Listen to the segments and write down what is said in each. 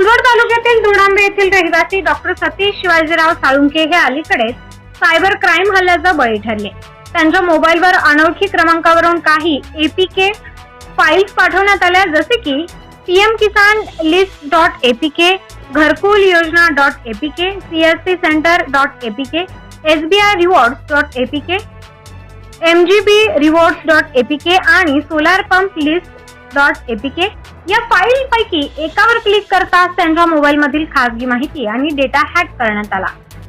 चांदवड तालुक्यातील दुडांबे येथील रहिवासी डॉक्टर सतीश शिवाजीराव साळुंके हे अलीकडेच सायबर क्राईम हल्ल्याचा बळी ठरले. त्यांच्या मोबाईलवर अनोळखी क्रमांकावरून काही एपीके फाईल्स पाठवण्यात आल्या जसे की PM Kisan list dot APK Gharkul Yojana dot APK CSC centre dot APK SBI rewards dot APK MGB rewards dot APK आणि solar pump list dot APK या फाईल पैकी एकावर क्लिक करताच त्यांच्या मोबाईल मधील खासगी माहिती आणि डेटा हॅक करण्यात आला.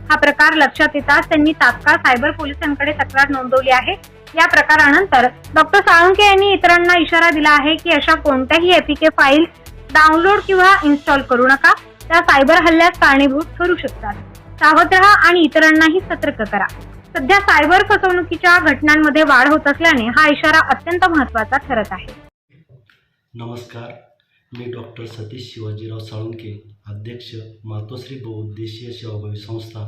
हा प्रकार लक्षात येताच त्यांनी तात्काळ सायबर पोलिसांकडे तक्रार नोंदवली आहे. या प्रकारानंतर डॉक्टर साळुंके यांनी इतरांना इशारा दिला आहे की अशा कोणत्याही एपीके फाईल डाउनलोड किंवा इन्स्टॉल करू नका. त्या सायबर हल्ल्यास कारणीभूत ठरू शकतात. सावध राहा आणि इतरांनाही सतर्क करा. सध्या सायबर फसवणुकीच्या घटनांमध्ये वाढ होत असल्याने हा इशारा अत्यंत महत्त्वाचा ठरत आहे. नमस्कार. मी डॉक्टर सतीश शिवाजीराव साळुंके अध्यक्ष मातोश्री बहुउद्देशीय सेवाभावी संस्था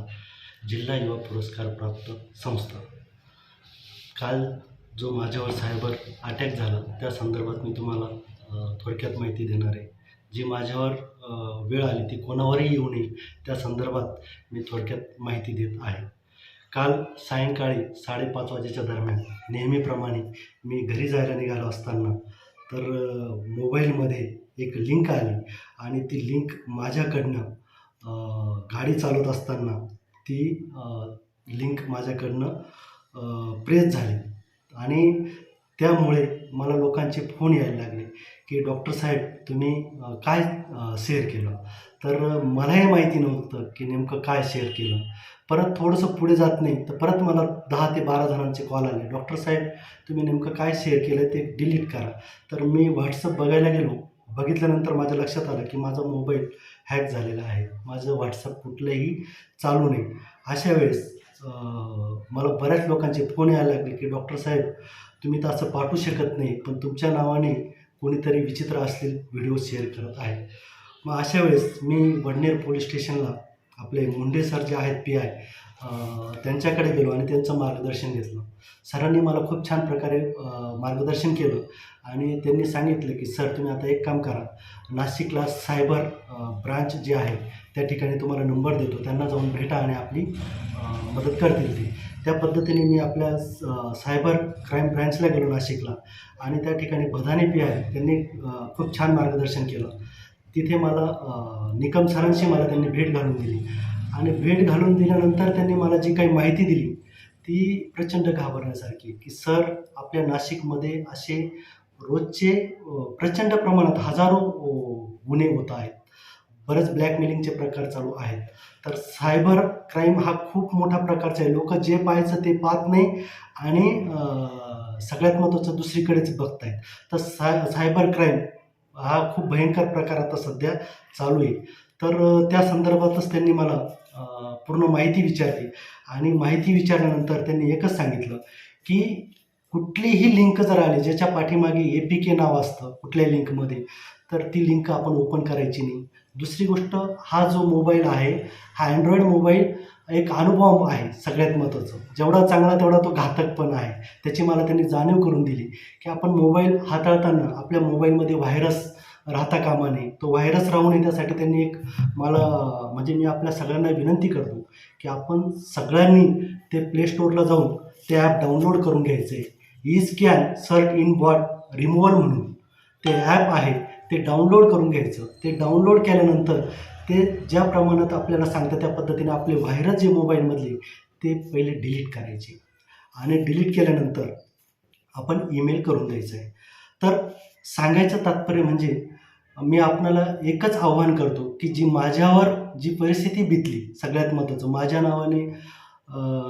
जिल्हा युवा पुरस्कार प्राप्त संस्था. काल जो माझ्यावर सायबर अटॅक झाला त्या संदर्भात मी तुम्हाला थोडक्यात माहिती देणार आहे. जी माझ्यावर वेळ आली ती कोणावरही येऊ नये त्या संदर्भात मी थोडक्यात माहिती देत आहे. काल सायंकाळी साडेपाच वाजेच्या दरम्यान नेहमीप्रमाणे मी घरी जायला निघालो असताना तर मोबाईलमध्ये एक लिंक आली आणि ती लिंक माझ्याकडनं गाडी चालवत असताना ती लिंक माझ्याकडनं प्रेस झाली आणि त्यामुळे मला लोकांचे फोन यायला लागले की डॉक्टर साहेब तुम्ही काय शेअर केलं? तर मलाही माहिती नव्हतं की नेमकं काय शेअर केलं. परत थोडंसं पुढे जात नाही तर परत मला दहा ते बारा जणांचे कॉल आले. डॉक्टर साहेब तुम्ही नेमकं काय शेअर केलं ते डिलीट करा. तर मी व्हॉट्सअप बघायला गेलो. बघितल्यानंतर माझ्या लक्षात आलं की माझा मोबाईल हॅक झालेला आहे. माझं व्हॉट्सअप कुठलंही चालू नाही. अशा वेळेस मला बऱ्याच लोकांचे फोन यायला लागले की डॉक्टर साहेब तुम्ही तर असं पाठवू शकत नाही पण तुमच्या नावाने कोणीतरी विचित्र असलेले व्हिडिओ शेअर करत आहे. मग अशा वेळेस मी वडनेर पोलीस स्टेशनला आपले मुंडे सर जे आहेत पी आय त्यांच्याकडे गेलो आणि त्यांचं मार्गदर्शन घेतलं. सरांनी मला खूप छान प्रकारे मार्गदर्शन केलं आणि त्यांनी सांगितलं की सर तुम्ही आता एक काम करा. नाशिकला सायबर ब्रांच जी आहे त्या ठिकाणी तुम्हाला नंबर देतो. त्यांना जाऊन भेटा आणि आपली मदत करतील ते. त्या पद्धतीने मी आपल्या स- सायबर क्राईम ब्रँचला गेलो नाशिकला आणि त्या ठिकाणी बधाने पी आहे त्यांनी खूप छान मार्गदर्शन केलं. तिथे मला निकम सरांशी मला त्यांनी भेट घालून दिली. आणि भेट घालून दिल्यानंतर त्यांनी मला जी काही माहिती दिली ती प्रचंड घाबरण्यासारखी की सर आपल्या नाशिकमध्ये असे रोजचे प्रचंड प्रमाणात हजारो गुन्हे होत आहेत. बरेच ब्लॅकमेलिंगचे प्रकार चालू आहेत. तर सायबर क्राईम हा खूप मोठा प्रकारचा आहे. लोक जे पाहायचं ते पाहत नाही आणि सगळ्यात महत्त्वाचं दुसरीकडेच बघत आहेत तर साय सायबर क्राईम हा खूप भयंकर प्रकार आता सध्या चालू आहे. तर त्या संदर्भातच त्यांनी मला पूर्ण माहिती विचारली आणि माहिती विचारल्यानंतर त्यांनी एकच सांगितलं की कुठलीही लिंक जर आली ज्याच्या पाठीमागे ए पी के नाव असतं कुठल्या लिंकमध्ये तर ती लिंक आपण ओपन करायची नाही. दुसरी गोष्ट हा जो मोबाईल आहे हा अँड्रॉईड मोबाईल एक अनुभव आहे सगळ्यात महत्त्वाचं. जेवढा चांगला तेवढा तो घातक पण आहे. त्याची मला त्यांनी जाणीव करून दिली की आपण मोबाईल हाताळताना आपल्या मोबाईलमध्ये व्हायरस राहता कामा नये. तो व्हायरस राहू नये त्यासाठी त्यांनी एक मला म्हणजे मी आपल्या सगळ्यांना विनंती करतो की आपण सगळ्यांनी ते प्ले स्टोअरला जाऊन ते ॲप डाउनलोड करून घ्यायचे. E scan cert in bot removal म्हणून. ते ॲप आहे ते डाउनलोड करून घ्यायचं. ते डाउनलोड केल्यानंतर ते ज्या प्रमाणात आपल्याला सांगतं त्या पद्धतीने आपले व्हायरस जे मोबाईलमधले ते पहिले डिलीट करायचे. आणि डिलीट केल्यानंतर आपण ईमेल करून द्यायचं आहे. तर सांगायचं तात्पर्य म्हणजे मी आपणाला एकच आव्हान करतो की जी माझ्यावर जी परिस्थिती बितली सगळ्यात महत्त्वाचं माझ्या नावाने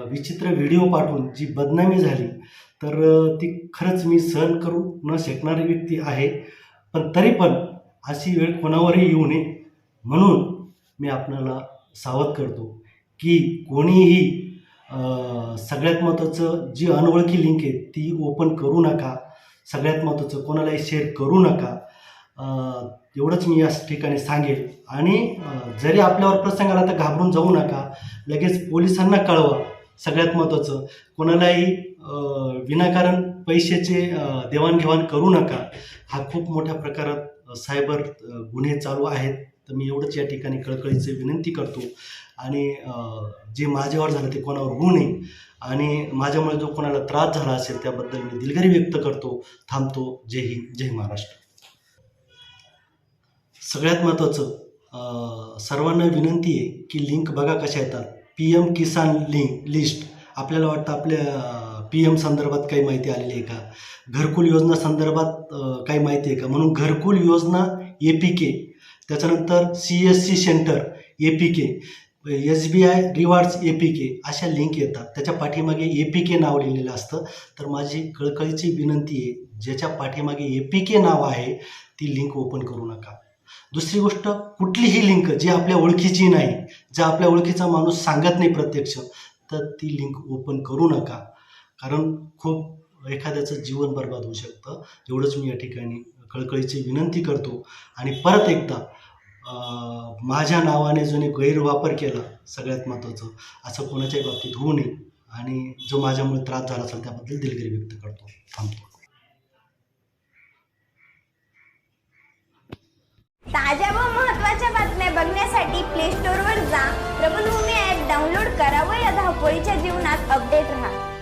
विचित्र व्हिडिओ पाठवून जी बदनामी झाली तर ती खरंच मी सहन करू न शकणारी व्यक्ती आहे. पण तरी पण अशी वेळ कोणावरही येऊ नये. म्हणून मी आपल्याला सावध करतो की कोणीही सगळ्यात महत्त्वाचं जी अनोळखी लिंक आहे ती ओपन करू नका. सगळ्यात महत्त्वाचं कोणालाही शेअर करू नका. एवढंच मी या ठिकाणी सांगेल. आणि जरी आपल्यावर प्रसंग आला तर घाबरून जाऊ नका. लगेच पोलिसांना कळवा. सगळ्यात महत्त्वाचं कोणालाही विनाकारण पैशाचे देवाणघेवाण करू नका. हा खूप मोठ्या प्रकारात सायबर गुन्हे चालू आहेत. तर मी एवढंच या ठिकाणी कळकळीचे विनंती करतो. आणि जे माझ्यावर झालं ते कोणावर होऊ नये. आणि माझ्यामुळे जो कोणाला त्रास झाला असेल त्याबद्दल मी दिलगिरी व्यक्त करतो थांबतो. जय हिंद जय महाराष्ट्र. सगळ्यात महत्त्वाचं सर्वांना विनंती आहे की लिंक बघा कशा येतात. P M Kisan link list आपल्याला वाटतं आपल्या पी एम संदर्भात काही माहिती आलेली आहे का? घरकुल योजना संदर्भात काही माहिती आहे का? म्हणून घरकुल योजना ए पी के त्याच्यानंतर C S C centre A P K S B I rewards A P K अशा लिंक येतात. त्याच्या पाठीमागे ए पी के नाव लिहिलेलं असतं. तर माझी कळकळीची विनंती आहे ज्याच्या पाठीमागे ए पी के नाव आहे ती लिंक ओपन करू नका. दुसरी गोष्ट कुठलीही लिंक जी आपल्या ओळखीची नाही ज्या आपल्या ओळखीचा माणूस सांगत नाही प्रत्यक्ष तर ती लिंक ओपन करू नका. कारण खूप एखाद्याचं जीवन बर्बाद होऊ शकतं. एवढंच मी या ठिकाणी कळकळीची विनंती करतो. आणि परत एकदा माझ्या नावाने जुने गैरवापर केला सगळ्यात महत्त्वाचं असं कोणाच्याही बाबतीत होऊ नये. आणि जो माझ्यामुळे त्रास झाला असेल त्याबद्दल दिलगिरी व्यक्त करतो. थांबतो. ताज्या व महत्त्वाच्या बातम्या बघण्यासाठी प्ले स्टोअरवर जा. प्रबलभूमी ॲप डाउनलोड करा व या धावपळीच्या जीवनात अपडेट राहा.